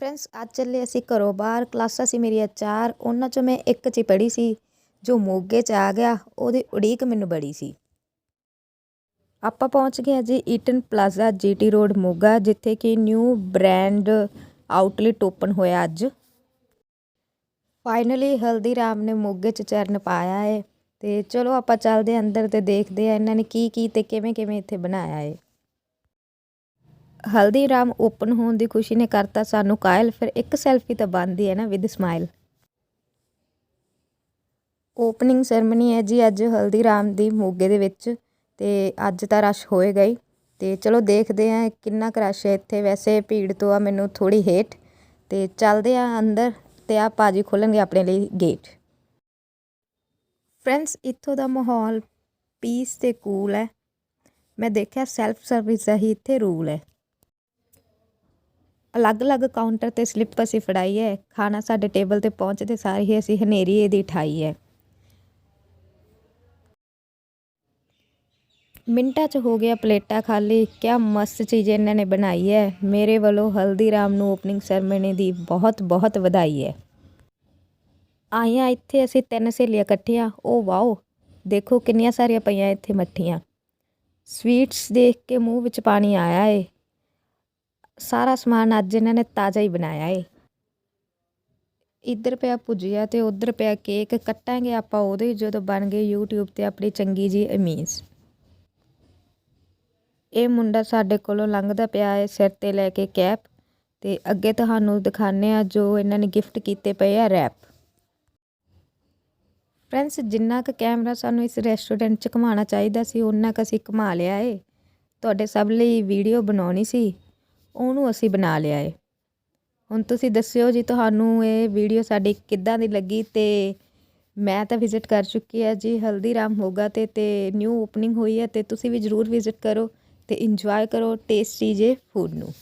Friends ਅੱਜ ਚੱਲੇ ਅਸੀਂ ਘਰੋਂ ਬਾਹਰ। ਕਲਾਸਾਂ ਸੀ ਮੇਰੀਆਂ ਚਾਰ ਉਹਨਾਂ 'ਚੋਂ ਮੈਂ ਇੱਕ 'ਚ ਹੀ ਪੜ੍ਹੀ ਸੀ। ਜੋ ਮੋਗੇ 'ਚ ਆ ਗਿਆ, ਉਹਦੀ ਉਡੀਕ ਮੈਨੂੰ ਬੜੀ ਸੀ। ਆਪਾਂ ਪਹੁੰਚ ਗਏ ਹਾਂ ਜੀ Eaton plaza GT road Moga, ਜਿੱਥੇ ਕਿ ਨਿਊ ਬ੍ਰਾਂਡ ਆਊਟਲੈਟ ਓਪਨ ਹੋਇਆ ਅੱਜ। ਫਾਈਨਲੀ ਹਲਦੀਰਾਮ ਨੇ ਮੋਗੇ 'ਚ ਚਰਨ ਪਾਇਆ ਹੈ ਤੇ ਚਲੋ ਆਪਾਂ ਚੱਲਦੇ ਹਾਂ ਅੰਦਰ ਤੇ ਦੇਖਦੇ ਆ ਇਹਨਾਂ ਨੇ ਕੀ ਕੀ ਤੇ ਕਿਵੇਂ ਕਿਵੇਂ ਇੱਥੇ ਬਣਾਇਆ ਏ। ਹਲਦੀਰਾਮ ਓਪਨ ਹੋਣ ਦੀ ਖੁਸ਼ੀ ਨੇ ਕਰਤਾ ਸਾਨੂੰ ਕਾਇਲ, ਫਿਰ ਇੱਕ ਸੈਲਫੀ ਤਾਂ ਬਣਦੀ ਹੈ ਨਾ ਵਿਦ ਸਮਾਈਲ। ਓਪਨਿੰਗ ਸੈਰਮਨੀ ਹੈ ਜੀ ਅੱਜ ਹਲਦੀਰਾਮ ਦੀ ਮੋਗੇ ਦੇ ਵਿੱਚ, ਤੇ ਅੱਜ ਤਾਂ ਰਸ਼ ਹੋਏਗਾ ਹੀ ਤੇ ਚਲੋ ਦੇਖਦੇ ਆ ਕਿੰਨਾ ਕੁ ਰਸ਼ ਹੈ ਇੱਥੇ। ਵੈਸੇ ਭੀੜ ਤੋਂ ਆ ਮੈਨੂੰ ਥੋੜੀ ਹੇਟ ਤੇ ਚੱਲਦੇ ਆ ਅੰਦਰ ਤੇ ਆ ਭਾਜੀ ਖੋਲਣਗੇ ਆਪਣੇ ਲਈ ਗੇਟ। ਫਰੈਂਡਸ, ਇੱਥੋਂ ਦਾ ਮਾਹੌਲ ਪੀਸ ਤੇ ਕੂਲ ਹੈ। ਮੈਂ ਦੇਖਿਆ, ਸੈਲਫ ਸਰਵਿਸ ਦਾ ਹੀ ਇੱਥੇ ਰੂਲ ਹੈ। ਅਲੱਗ-ਅਲੱਗ ਕਾਊਂਟਰ ਤੇ ਸਲਿੱਪ ਅਸੀਂ ਫੜਾਈ ਹੈ। ਖਾਣਾ ਸਾਡੇ ਟੇਬਲ ਤੇ ਪਹੁੰਚਦੇ ਸਾਰ ਹੀ ਅਸੀਂ ਹਨੇਰੀ ਇਹਦੀ ਠਾਈ ਹੈ। ਮਿੰਟਾਂ 'ਚ ਹੋ ਗਿਆ ਪਲੇਟਾਂ ਖਾਲੀ। ਕਿਆ ਮਸਤ ਚੀਜ਼ ਇਹਨਾਂ ਨੇ ਬਣਾਈ ਹੈ। ਮੇਰੇ ਵੱਲੋਂ ਹਲਦੀਰਾਮ ਨੂੰ ਓਪਨਿੰਗ ਸੈਰਮਨੀ ਦੀ ਬਹੁਤ ਬਹੁਤ ਵਧਾਈ ਹੈ। ਆਈਆਂ ਇੱਥੇ ਅਸੀਂ ਤਿੰਨ ਸਹੇਲੀਆਂ ਇਕੱਠੀਆਂ। ਉਹ ਵਾਓ, ਦੇਖੋ ਕਿੰਨੀਆਂ ਸਾਰੀਆਂ ਪਈਆਂ ਇੱਥੇ ਮੱਠੀਆਂ। ਸਵੀਟਸ ਦੇਖ ਕੇ ਮੂੰਹ ਵਿੱਚ ਪਾਣੀ ਆਇਆ ਏ। ਸਾਰਾ ਸਮਾਨ ਅੱਜ ਇਹਨਾਂ ਨੇ ਤਾਜ਼ਾ ਹੀ ਬਣਾਇਆ ਏ। ਇੱਧਰ ਪਿਆ ਭੁਜੀਆ ਤੇ ਉੱਧਰ ਪਿਆ ਕੇਕ, ਕੱਟਾਂਗੇ ਆਪਾਂ ਉਦੋਂ ਹੀ ਜਦੋਂ ਬਣ ਗਏ YouTube ਤੇ ਆਪਣੀ ਚੰਗੀ ਜੀ ਅਮੀਜ਼। ਇਹ ਮੁੰਡਾ ਸਾਡੇ ਕੋਲੋਂ ਲੰਘਦਾ ਪਿਆ ਹੈ ਸਿਰ ਤੇ ਲੈ ਕੇ ਕੈਪ ਤੇ ਅੱਗੇ ਤੁਹਾਨੂੰ ਦਿਖਾਣੇ ਆ ਜੋ ਇਹਨਾਂ ਨੇ ਗਿਫਟ ਕੀਤੇ ਪਏ ਆ ਰੈਪ। ਫਰੈਂਡਸ, ਜਿੰਨਾ ਕੁ ਕੈਮਰਾ ਸਾਨੂੰ ਇਸ ਰੈਸਟੋਰੈਂਟ 'ਚ ਘੁਮਾਉਣਾ ਚਾਹੀਦਾ ਸੀ ਉਹਨਾਂ ਕੁ ਅਸੀਂ ਘੁਮਾ ਲਿਆ ਏ। ਤੁਹਾਡੇ ਸਭ ਲਈ ਵੀਡੀਓ ਬਣਾਉਣੀ ਸੀ। ਉਹਨੂੰ ਅਸੀਂ ਬਣਾ ਲਿਆ ਹੈ ਹੁਣ ਤੁਸੀਂ ਦੱਸਿਓ ਜੀ ਤੁਹਾਨੂੰ ਇਹ ਵੀਡੀਓ ਸਾਡੀ ਕਿੱਦਾਂ ਦੀ ਲੱਗੀ ਅਤੇ ਮੈਂ ਤਾਂ ਵਿਜ਼ਿਟ ਕਰ ਚੁੱਕੀ ਹੈ ਜੀ, ਹਲਦੀਰਾਮ ਹੋਗਾ ਤੇ ਤੇ ਨਿਊ ਓਪਨਿੰਗ ਹੋਈ ਹੈ ਤੇ ਤੁਸੀਂ ਵੀ ਜਰੂਰ ਵਿਜ਼ਿਟ ਕਰੋ ਤੇ ਇੰਜੋਏ ਕਰੋ ਟੇਸਟੀ ਜੇ ਫੂਡ ਨੂੰ।